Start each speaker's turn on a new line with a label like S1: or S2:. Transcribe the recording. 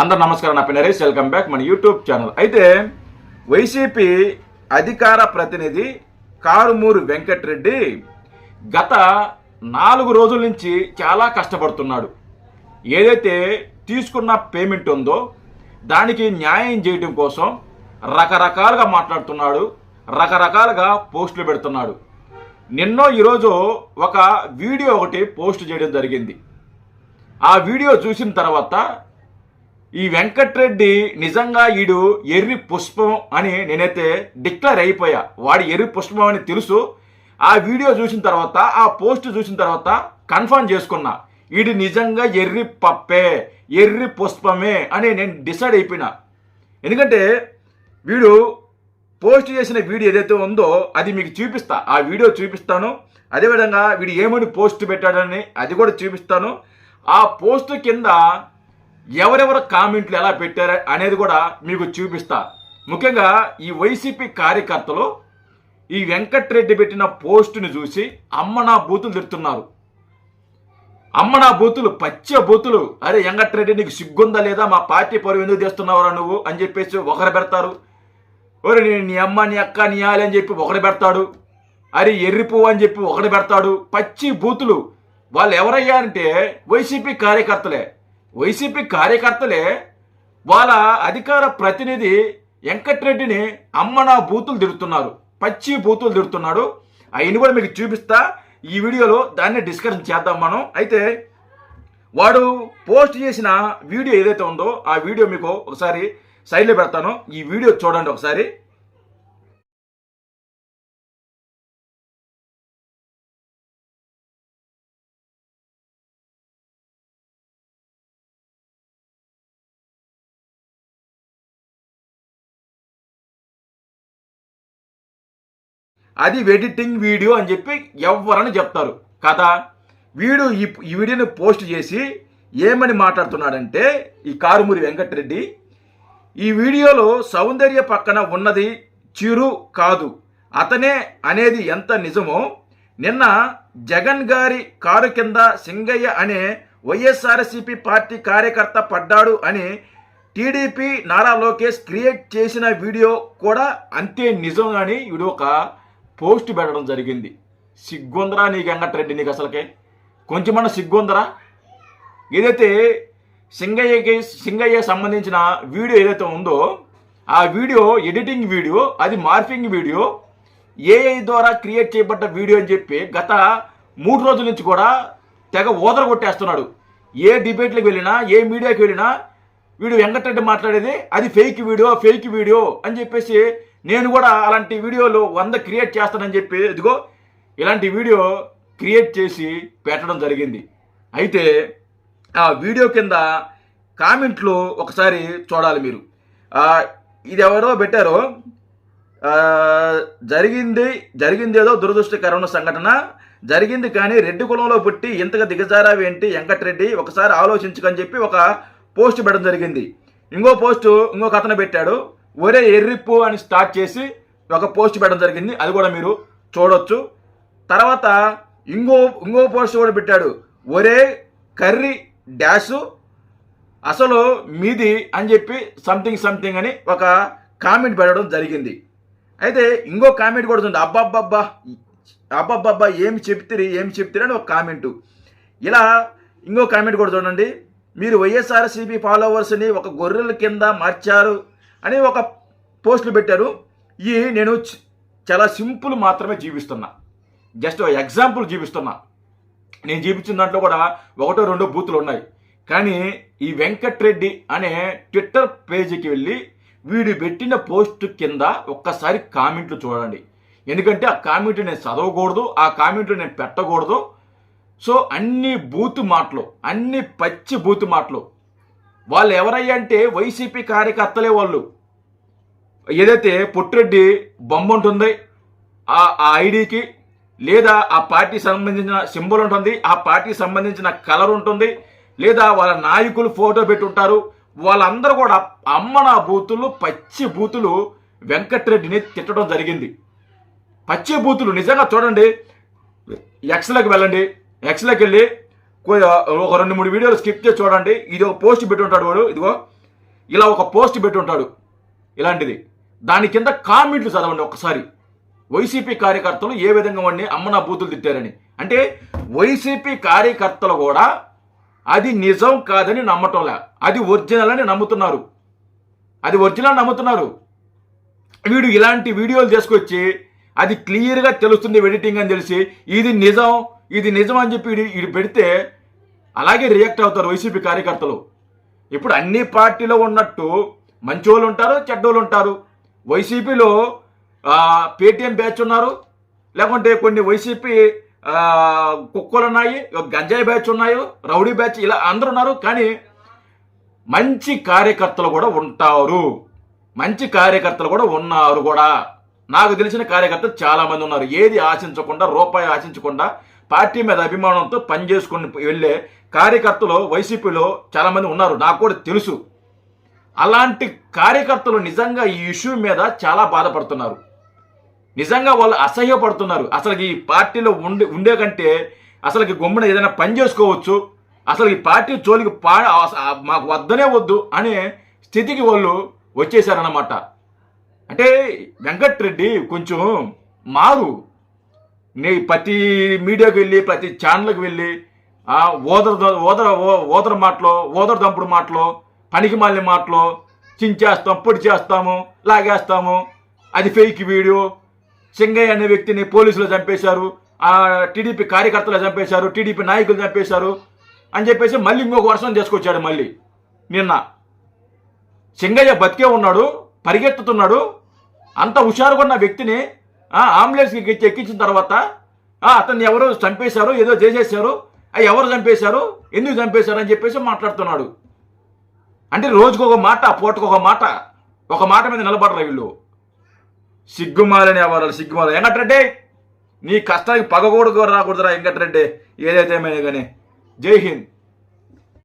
S1: అందరు నమస్కారం నా పిన్నరేష్ నరేష్ వెల్కమ్ బ్యాక్ మన యూట్యూబ్ ఛానల్. అయితే వైసీపీ అధికార ప్రతినిధి కారుమూరు వెంకటరెడ్డి గత నాలుగు రోజుల నుంచి చాలా కష్టపడుతున్నాడు. ఏదైతే తీసుకున్న పేమెంట్ ఉందో దానికి న్యాయం చేయడం కోసం రకరకాలుగా మాట్లాడుతున్నాడు రకరకాలుగా పోస్టులు పెడుతున్నాడు. నిన్నో ఈరోజు ఒక వీడియో ఒకటి పోస్ట్ చేయడం జరిగింది. ఆ వీడియో చూసిన తర్వాత ఈ వెంకట్రెడ్డి నిజంగా ఈడు ఎర్రి పుష్పం అని నేనైతే డిక్లేర్ అయిపోయా. వాడి ఎర్రి పుష్పం అని తెలుసు. ఆ వీడియో చూసిన తర్వాత ఆ పోస్ట్ చూసిన తర్వాత కన్ఫర్మ్ చేసుకున్నా. ఈడు నిజంగా ఎర్రి పప్పే ఎర్రి పుష్పమే అని నేను డిసైడ్ అయిపోయినా. ఎందుకంటే వీడు పోస్ట్ చేసిన వీడియో ఏదైతే ఉందో అది మీకు చూపిస్తా. ఆ వీడియో చూపిస్తాను. అదేవిధంగా వీడు ఏమని పోస్ట్ పెట్టాడని అది కూడా చూపిస్తాను. ఆ పోస్ట్ కింద ఎవరెవరు కామెంట్లు ఎలా పెట్టారు అనేది కూడా మీకు చూపిస్తా. ముఖ్యంగా ఈ వైసీపీ కార్యకర్తలు ఈ వెంకట్రెడ్డి పెట్టిన పోస్టుని చూసి అమ్మ నా బూతులు తిడుతున్నారు. అమ్మ నా బూతులు పచ్చ బూతులు. అరే వెంకట్రెడ్డి నీకు సిగ్గుందా లేదా? మా పార్టీ పరువు ఎందుకు చేస్తున్నావురా నువ్వు? అని చెప్పేసి ఒకరు పెడతారు. ఒరే నీ నీ అమ్మ నీ అక్క నీ ఆలి అని చెప్పి ఒకరు పెడతాడు. అరే ఎర్రి పువ్వు అని చెప్పి ఒకరు పెడతాడు. పచ్చి బూతులు. వాళ్ళు ఎవరయ్యా అంటే వైసీపీ కార్యకర్తలే. వైసీపీ కార్యకర్తలే వాళ్ళ అధికార ప్రతినిధి వెంకట్రెడ్డిని అమ్మ నా బూతులు తిడుతున్నారు పచ్చి బూతులు తిడుతున్నాడు. అయిన కూడా మీకు చూపిస్తా. ఈ వీడియోలో దాన్ని డిస్కషన్ చేద్దాం మనం. అయితే వాడు పోస్ట్ చేసిన వీడియో ఏదైతే ఉందో ఆ వీడియో మీకు ఒకసారి సైడ్లో పెడతాను. ఈ వీడియో చూడండి ఒకసారి. అది ఎడిటింగ్ వీడియో అని చెప్పి ఎవరని చెప్తారు. కదా? వీడు ఈ ఈ వీడియోని పోస్ట్ చేసి ఏమని మాట్లాడుతున్నాడంటే ఈ కారుమూరి వెంకటరెడ్డి ఈ వీడియోలో సౌందర్య పక్కన ఉన్నది చిరు కాదు. అతనే అనేది ఎంత నిజమో నిన్న జగన్ గారి కారు కింద సింగయ్య అనే వైఎస్ఆర్సీపీ పార్టీ కార్యకర్త పడ్డాడు అని టీడీపీ నారా లోకేష్ క్రియేట్ చేసిన వీడియో కూడా అంతే నిజం అని వీడు ఒక పోస్ట్ పెట్టడం జరిగింది. సిగ్గుందరా నీకు వెంకటరెడ్డి నీకు అసలుకే? కొంచెమన్నా సిగ్గుందరా? ఏదైతే సింగయ్యకి సింగయ్య సంబంధించిన వీడియో ఏదైతే ఉందో ఆ వీడియో ఎడిటింగ్ వీడియో అది మార్ఫింగ్ వీడియో ఏఐ ద్వారా క్రియేట్ చేయబడ్డ వీడియో అని చెప్పి గత మూడు రోజుల నుంచి కూడా తెగ ఓదర కొట్టేస్తున్నాడు ఏ డిబేట్లకు వెళ్ళినా ఏ మీడియాకి వెళ్ళినా వీడు వెంకటరెడ్డి మాట్లాడేది అది ఫేక్ వీడియో ఫేక్ వీడియో అని చెప్పేసి నేను కూడా అలాంటి వీడియోలు వంద క్రియేట్ చేస్తానని చెప్పి ఇదిగో ఇలాంటి వీడియో క్రియేట్ చేసి పెట్టడం జరిగింది. అయితే ఆ వీడియో కింద కామెంట్లు ఒకసారి చూడాలి మీరు. ఇది ఎవరో పెట్టారో జరిగింది జరిగిందేదో దురదృష్టకరమైన సంఘటన. జరిగింది కానీ రెడ్డి కులంలో పుట్టి ఇంతగా దిగజారావేంటి వెంకటరెడ్డి ఒకసారి ఆలోచించుకని చెప్పి ఒక పోస్ట్ పెట్టడం జరిగింది. ఇంకో పోస్టు ఇంకొక అతను పెట్టాడు. ఒరే ఎర్రిప్పు అని స్టార్ట్ చేసి ఒక పోస్ట్ పెట్టడం జరిగింది. అది కూడా మీరు చూడొచ్చు. తర్వాత ఇంకో ఇంకో పోస్ట్ కూడా పెట్టాడు. ఒరే కర్రీ డాషు అసలు మీది అని చెప్పి సంథింగ్ సంథింగ్ అని ఒక కామెంట్ పెట్టడం జరిగింది. అయితే ఇంకో కామెంట్ కూడా ఉంది. అబ్బబ్బబ్బా అబ్బబ్బబ్బా ఏమి చెప్తిరి ఏమి చెప్తిరి అని ఒక కామెంటు ఇలా ఇంకో కామెంట్ కూడా చూడండి. మీరు వైఎస్ఆర్సీపీ ఫాలోవర్స్ని ఒక గొర్రెల కింద మార్చారు. అని ఒక పోస్టులు పెట్టారు. ఈ నేను చాలా సింపుల్ మాత్రమే జీవిస్తున్నా. Just example జీవిస్తున్నా. నేను జీవించిన దాంట్లో కూడా ఒకటో రెండో బూతులు ఉన్నాయి. కానీ ఈ వెంకట్రెడ్డి అనే ట్విట్టర్ పేజీకి వెళ్ళి వీడు పెట్టిన పోస్ట్ కింద ఒక్కసారి కామెంట్లు చూడండి. ఎందుకంటే ఆ కామెంట్ నేను చదవకూడదు ఆ కామెంట్ నేను పెట్టకూడదు. సో అన్ని బూతు మాటలు అన్ని పచ్చి బూతు మాటలు వాళ్ళు ఎవరయ్యంటే వైసీపీ కార్యకర్తలే వాళ్ళు. ఏదైతే పొట్టిరెడ్డి బొమ్మ ఉంటుంది ఆ ఆ ఐడికి లేదా ఆ పార్టీ సంబంధించిన సింబల్ ఉంటుంది ఆ పార్టీకి సంబంధించిన కలర్ ఉంటుంది లేదా వాళ్ళ నాయకులు ఫోటో పెట్టి ఉంటారు వాళ్ళందరూ కూడా అమ్మ నా బూతులు పచ్చి బూతులు వెంకట్రెడ్డిని తిట్టడం జరిగింది. పచ్చి బూతులు నిజంగా చూడండి ఎక్స్లోకి వెళ్ళండి ఎక్స్లోకి వెళ్ళి ఒక రెండు మూడు వీడియోలు స్కిప్ చేసి చూడండి. ఇది ఒక పోస్ట్ పెట్టి ఉంటాడు వాడు ఇదిగో. ఇలా ఒక పోస్ట్ పెట్టి ఉంటాడు ఇలాంటిది. దాని కింద కామెంట్లు చదవండి ఒకసారి వైసీపీ కార్యకర్తలు ఏ విధంగా వాడిని అమ్మనా బూతులు తిట్టారని. అంటే వైసీపీ కార్యకర్తలు కూడా అది నిజం కాదని నమ్మటంలే. అది ఒరిజినల్ అని నమ్ముతున్నారు. అది ఒరిజినల్ నమ్ముతున్నారు. వీడు ఇలాంటి వీడియోలు తీసుకొచ్చి అది క్లియర్గా తెలుస్తుంది ఎడిటింగ్ అని తెలిసి ఇది నిజం ఇది నిజం అని చెప్పి ఇది పెడితే అలాగే రియాక్ట్ అవుతారు వైసీపీ కార్యకర్తలు. ఇప్పుడు అన్ని పార్టీలో ఉన్నట్టు మంచోళ్ళు ఉంటారు చెడ్డోళ్ళు ఉంటారు. వైసీపీలో పేటిఎం బ్యాచ్ ఉన్నారు లేకుంటే కొన్ని వైసీపీ కుక్కలు ఉన్నాయి గంజాయి బ్యాచ్ ఉన్నాయి రౌడీ బ్యాచ్ ఇలా అందరూ ఉన్నారు కానీ మంచి కార్యకర్తలు కూడా ఉంటారు. మంచి కార్యకర్తలు కూడా ఉన్నారు కూడా. నాకు తెలిసిన కార్యకర్తలు చాలామంది ఉన్నారు. ఏది ఆశించకుండా రూపాయి ఆశించకుండా పార్టీ మీద అభిమానంతో పనిచేసుకుని వెళ్ళే కార్యకర్తలు వైసీపీలో చాలామంది ఉన్నారు. నాకు కూడా తెలుసు. అలాంటి కార్యకర్తలు నిజంగా ఈ ఇష్యూ మీద చాలా బాధపడుతున్నారు. నిజంగా వాళ్ళు అసహ్యపడుతున్నారు. అసలు ఈ పార్టీలో ఉండే ఉండే కంటే అసలు గమ్మున ఏదైనా పని చేసుకోవచ్చు. అసలు ఈ పార్టీ జోలికి పా మాకు వద్దనే వద్దు అనే స్థితికి వాళ్ళు వచ్చేసారన్నమాట అంటే వెంకట్రెడ్డి కొంచెం మారు. నీ ప్రతి మీడియాకి వెళ్ళి ప్రతి ఛానల్కి వెళ్ళి ఓదర ఓదర ఓ- ఓదర మాటలో ఓదర దంపుడు మాటలో పనికి మాలిన మాటలో చించేస్తాం పొడి చేస్తాము లాగేస్తాము. అది ఫేక్ వీడియో. సింగయ్య అనే వ్యక్తిని పోలీసులు చంపేశారు. టీడీపీ కార్యకర్తలు చంపేశారు టీడీపీ నాయకులు చంపేశారు అని చెప్పేసి మళ్ళీ ఇంకొక వర్షం తీసుకొచ్చాడు మళ్ళీ. నిన్న. సింగయ్య బతికే ఉన్నాడు పరిగెత్తుతున్నాడు. అంత హుషారుగా ఉన్న వ్యక్తిని అంబులెన్స్కి ఎక్కించిన తర్వాత అతన్ని ఎవరో చంపేశారు ఏదో చేసేసారు ఎవరు చంపేశారు? ఎందుకు చంపేశారు అని చెప్పేసి మాట్లాడుతున్నాడు. అంటే రోజుకు ఒక మాట పూటకు ఒక మాట ఒక మాట మీద నిలబడరు వీళ్ళు? సిగ్గుమాలని ఎవరు సిగ్గుమాల వెంకటరెడ్డి నీ కష్టానికి పగకూడదు రాకూడదురా వెంకటరెడ్డి. ఏదైతే ఏమైనా కానీ. జై హింద్.